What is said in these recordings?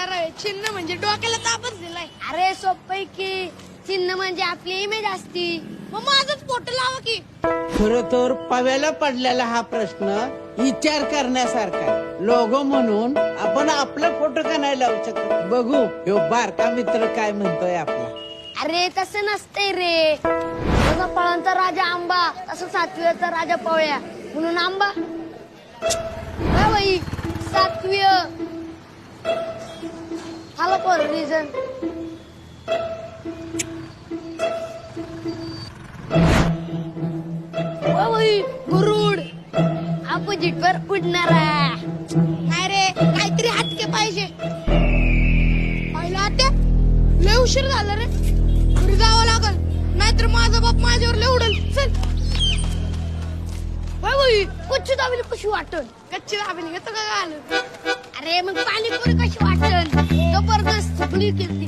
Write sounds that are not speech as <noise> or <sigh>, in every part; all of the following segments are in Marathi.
झाला रे चिन्ह म्हणजे डोक्याला तापच दिलाय. अरे सोपय की. चिन्ह म्हणजे आपली इमेज असती. मग माझाच फोटो लावा की. खर तर पव्याला पडलेला हा प्रश्न विचार करण्यासारखा लोगो म्हणून आपण आपला फोटो का नाही लावू शकत? बघू ह्यो बारका मित्र काय म्हणतोय आपला. अरे तसं नसतंय रे. जसा फळांचा राजा आंबा तसा सातव्याचा राजा पवळ्या. म्हणून आंबा. काय बाई सातव्य. हॅलो फॉर रिझन बाई गरुड. अपोजिट वर उडणारा नाही रे काहीतरी हातके पाहिजे. पहिला ते लय उशीर झाला रे. घरी जावं लागल. नाहीतर माझा बाप माझ्यावर लय उडल. चल. बाई बाई कच्ची दाबीली कशी वाटल कच्ची दाबेली घेतो का आलं अरे मग पाणीपुरी कशी वाटल केली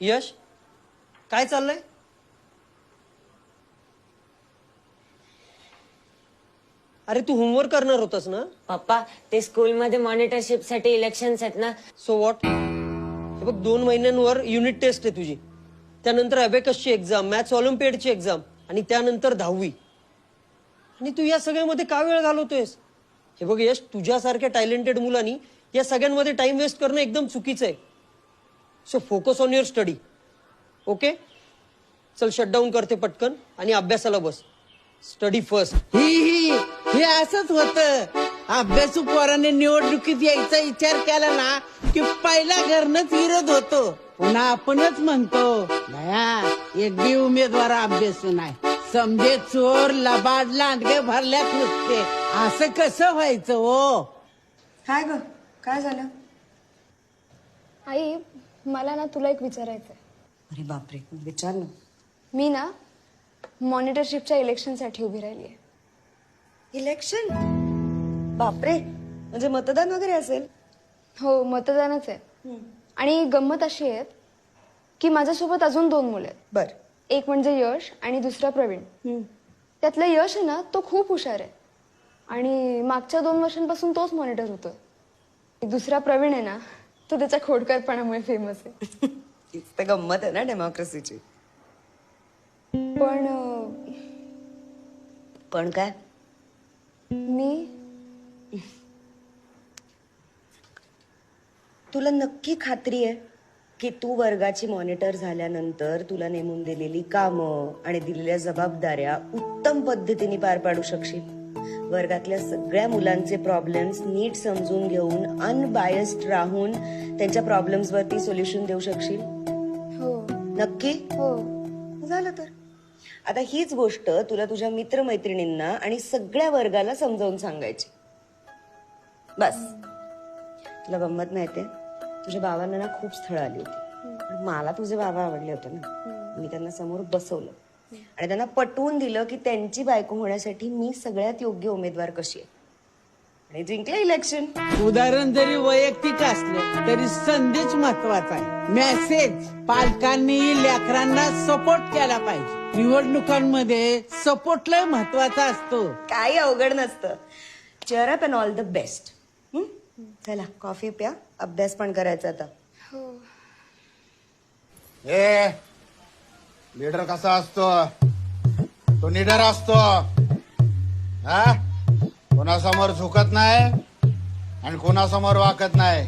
यश काय चाललंय? अरे तू होमवर्क करणार होतास ना? पप्पा ते स्कूलमध्ये मॉनिटरशिपसाठी इलेक्शन्स आहेत ना. सो वॉट हे बघ दोन महिन्यांवर युनिट टेस्ट आहे तुझी. त्यानंतर अबेकसची एक्झाम मॅथ्स ऑलिम्पियडची एक्झाम आणि त्यानंतर दहावी. आणि तू या सगळ्यामध्ये का वेळ घालवतोयस? हे बघ यश तुझ्यासारख्या टॅलेंटेड मुलांनी या सगळ्यांमध्ये टाइम वेस्ट करणं एकदम चुकीचं आहे. So focus on your study okay चल शटडाऊन करते पटकन आणि अभ्यासाला बस. स्टडी फर्स्ट ही ही हे असंच होतं. अभ्यासू पोराने निवडणुकीत यायचा विचार केला ना की पहिला घरनच विरोध होतो. पुन्हा आपणच म्हणतो भया एक बी उमेदवार अभ्यासू नाही. समजे चोर लबाड लांडगे भरल्यात नुसते. असं कसं व्हायचं हो? काय ग? काय झालं? आई मला ना तुला एक विचारायचं आहे अरे बापरे विचार ना. मी ना मॉनिटरशिपच्या इलेक्शनसाठी उभी राहिली आहे इलेक्शन? बापरे म्हणजे मतदान वगैरे असेल? हो मतदानच आहे. आणि गंमत अशी आहे की माझ्यासोबत अजून दोन मुले आहेत. बर. एक म्हणजे यश आणि दुसरा प्रवीण. त्यातलं यश आहे ना तो खूप हुशार आहे. आणि मागच्या दोन वर्षांपासून तोच मॉनिटर होतोय. दुसरा प्रवीण आहे ना तो त्याच्या खोडकरपणामुळे फेमस आहे. गंमत आहे ना डेमोक्रेसीची पण पण काय? मी? तुला नक्की खात्री आहे की तू वर्गाची मॉनिटर झाल्यानंतर तुला नेमून दिलेली कामं आणि दिलेल्या जबाबदाऱ्या उत्तम पद्धतीने पार पाडू शकशील. वर्गातल्या सगळ्या मुलांचे प्रॉब्लेम्स नीट समजून घेऊन अनबायस्ड राहून त्यांच्या प्रॉब्लेम्स वरती सोल्युशन देऊ शकशील? हो. नक्की? हो. झालं तर. आता हीच गोष्ट तुला तुझ्या मित्रमैत्रिणींना आणि सगळ्या वर्गाला समजावून सांगायची. बस. तुला गंमत माहितीये? तुझ्या बाबांना ना खूप स्थळं आली होती. पण मला तुझे बाबा आवडले होते ना. मी त्यांना समोर बसवलं. आणि त्यांना पटवून दिलं की त्यांची बायको होण्यासाठी मी सगळ्यात योग्य उमेदवार कशी आहे. आणि जिंकलं इलेक्शन उदाहरण जरी वैयक्तिक असलं तरी संदेश महत्त्वाचा आहे. मेसेज पालकांनी लेकरांना सपोर्ट केला पाहिजे. निवडणुकांमध्ये सपोर्ट लय महत्त्वाचा असतो. काही अवघड नसतं. Cheer up and all the best चला कॉफी प्या. अभ्यास पण करायचा आता. ए लीडर कसा असतो? तो निडर असतो. हा? कोणासमोर झुकत नाही आणि कोणासमोर वाकत नाही.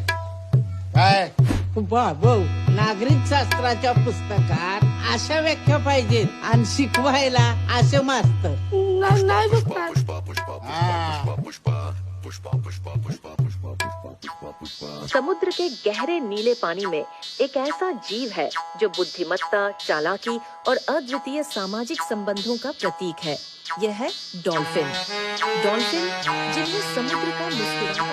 काय? बाबू नागरिक शास्त्राच्या पुस्तकात अशा व्याख्या पाहिजेत आणि शिकवायला असे मास्तर. नाही नाही पुष्पा पुष्पा समुद्र के गहरे नीले पानी में एक ऐसा जीव है जो बुद्धिमत्ता, चालाकी और अद्वितीय सामाजिक संबंधों का प्रतीक है। यह है डॉल्फिन। डॉल्फिन जिनमें समुद्र का मुस्कुराता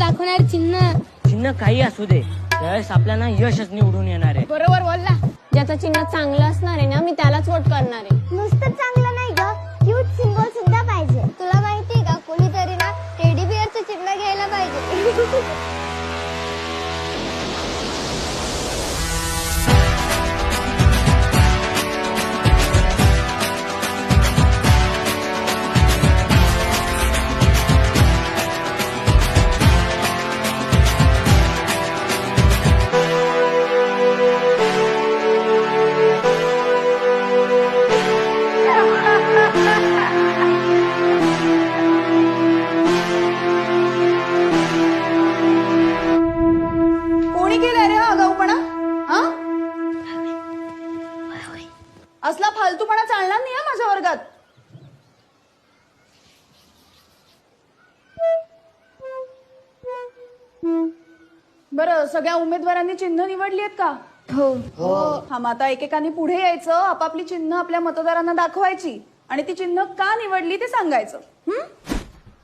चिन्ह. काही असू दे. त्यावेळेस आपल्याला यशच निवडून येणार आहे. बरोबर बोलला ज्याचं चिन्ह चांगलं असणार आहे ना मी त्यालाच वोट करणार आहे. नुसतं चांगलं नाही ग. क्यूट सिम्बॉल सुद्धा पाहिजे. तुला माहितीये का? कोणीतरी ना टेडी बिअरचं चिन्ह घ्यायला पाहिजे. <laughs> बरं सगळ्या उमेदवारांनी चिन्ह निवडली आहेत का? हो. हा मग आता एकेकाने पुढे यायचं आपापली चिन्ह आपल्या मतदारांना दाखवायची. आणि ती चिन्ह का निवडली ते सांगायचं. हं?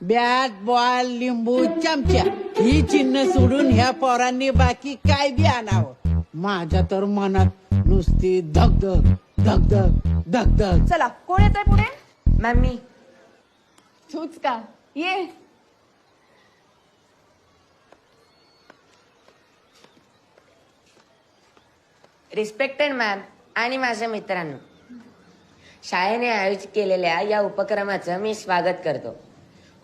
बॅट बॉल लिंबू चमचा ही चिन्ह सोडून ह्या पोरांनी बाकी काय बी आणावं? माझ्या तर मनात नुसती धगधग धगधग धगधग चला कोण येत आहे पुढे? मॅम मी तूच का ये. रिस्पेक्टेड मॅम आणि माझ्या मित्रांनो शाळेने आयोजित केलेल्या या उपक्रमाचं मी स्वागत करतो.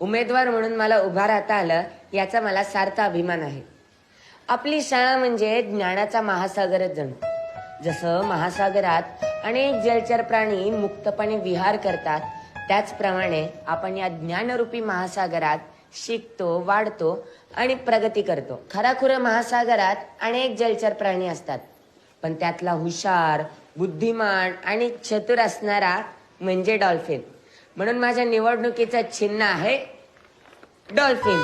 उमेदवार म्हणून मला उभा राहता आलं याचा मला सार्थ अभिमान आहे. आपली शाळा म्हणजे ज्ञानाचा महासागरच जणू. जसं महासागरात अनेक जलचर प्राणी मुक्तपणे विहार करतात त्याचप्रमाणे आपण या ज्ञानरूपी महासागरात शिकतो वाढतो आणि प्रगती करतो. खराखुरं महासागरात अनेक जलचर प्राणी असतात. पण त्यातला हुशार बुद्धिमान आणि चतुर असणारा म्हणजे डॉल्फिन. म्हणून माझ्या निवडणुकीचं चिन्ह आहे डॉल्फिन.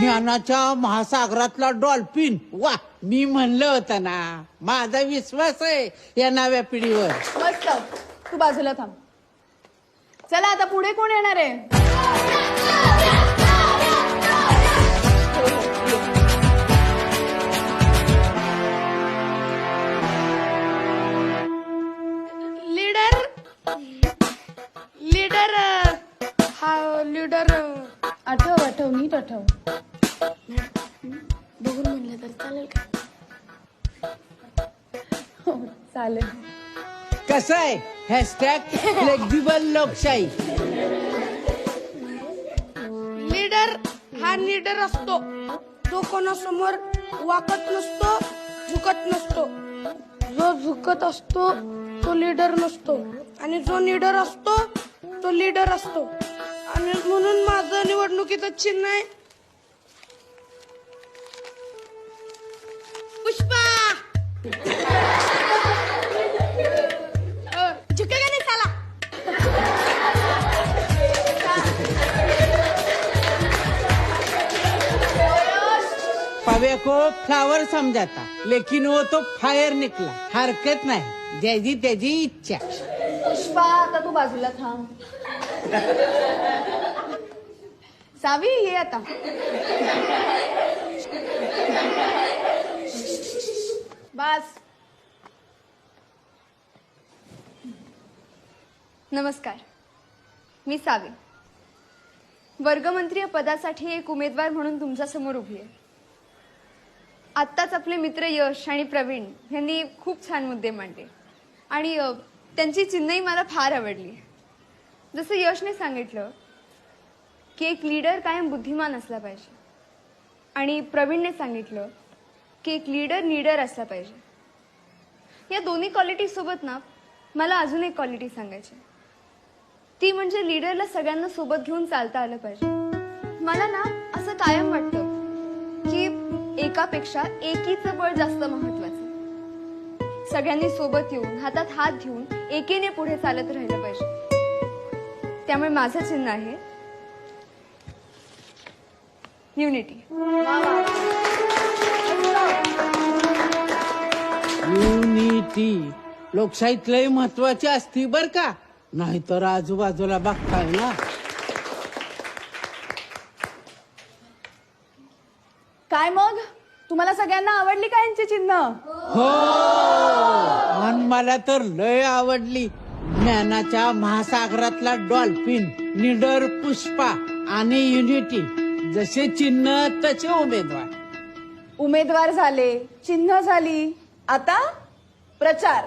ज्ञानाच्या महासागरातला डॉल्फिन. वा मी म्हणलं होतं ना माझा विश्वास आहे या नव्या पिढीवर. मस्त. तू बाजूला थांब. चला आता पुढे कोण येणार आहे? कसं आहे? हॅशटॅग फ्लेक्झिबल लोकशाही. लीडर हा लीडर असतो. तो कोणासमोर वाकत नसतो झुकत नसतो. जो झुकत असतो तो लीडर नसतो. आणि जो लीडर असतो तो लीडर असतो. आणि म्हणून माझं निवडणुकीचं चिन्ह आहे पवे को फ्लावर समजाता. लेकिन वो तो फायर निकला. हरकत नाही. ज्याची त्याची इच्छा. पुष्पा आता तू बाजूला थांब. सावी ये आता. बस. नमस्कार. मी सावी. वर्गमंत्रीय पदासाठी एक उमेदवार म्हणून तुमच्यासमोर उभी आहे. आत्ताच आपले मित्र यश आणि प्रवीण यांनी खूप छान मुद्दे मांडले. आणि त्यांची चिन्हही मला फार आवडली. जसं यशने सांगितलं की एक लीडर कायम बुद्धिमान असला पाहिजे. आणि प्रवीणने सांगितलं की एक लीडर निडर असला पाहिजे. या दोन्ही क्वालिटी सोबत ना मला अजून एक क्वालिटी सांगायची. ती म्हणजे लीडरला सगळ्यांना सोबत घेऊन चालता आलं पाहिजे. मला ना असं कायम वाटतं एकापेक्षा एकीचं बळ जास्त महत्वाचं. सगळ्यांनी सोबत येऊन हातात हात घेऊन एकीने पुढे चालत राहिलं पाहिजे. त्यामुळे माझं चिन्ह आहे युनिटी. युनिटी. लोकशाहीत लय महत्वाची असती बर का? नाहीतर आजूबाजूला बघताय ना? काय मग? तुम्हाला सगळ्यांना आवडली का यांची चिन्ह? हो. आणि मला तर लय आवडली. ज्ञानाच्या महासागरातला डॉल्फिन निडर पुष्पा आणि युनिटी. जसे चिन्ह तसे उमेदवार. उमेदवार झाले. चिन्ह झाली. आता प्रचार.